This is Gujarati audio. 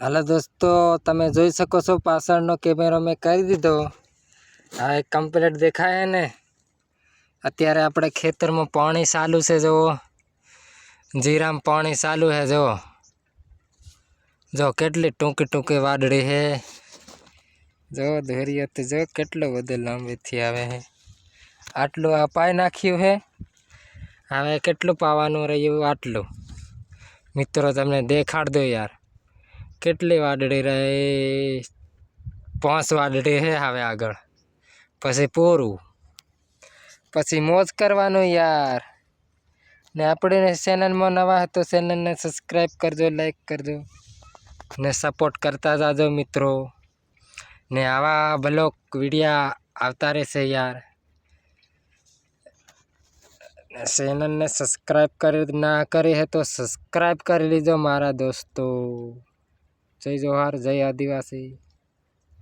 હાલો દોસ્તો, તમે જોઈ શકો છો પાછળનો કેમેરો મેં કરી દીધો. આ એક કમ્પ્લેટ દેખાય ને? અત્યારે આપણે ખેતરમાં પાણી ચાલુ છે, જુઓ. જીરામાં પાણી ચાલુ છે, જુઓ. જો કેટલી ટૂંકી ટૂંકી વાદળી છે. જો ધોરિયો તો જો કેટલો બધો લાંબીથી આવે છે. આટલું આ પાઈ નાખ્યું છે. હવે કેટલું પાવાનું રહ્યું આટલું? મિત્રો, તમને દેખાડ દો યાર. કેટલી વાદળી રહે? પાંચ વાદળી છે હવે આગળ. પછી પૂરું. પછી મોજ કરવાનું યાર. ને આપણે ચેનલમાં નવા હતો ચેનલને સબસ્ક્રાઈબ કરજો લાઈક કરજો. ને સપોર્ટ કરતા જાજો મિત્રો. ને આવા બ્લોક વિડીયા આવતા રહેશે યાર. ચેનલને સબસ્ક્રાઈબ કરી ના કરી હે તો સબસ્ક્રાઈબ કરી લીજો મારા દોસ્તો. જય જોહાર જય આદિવાસી.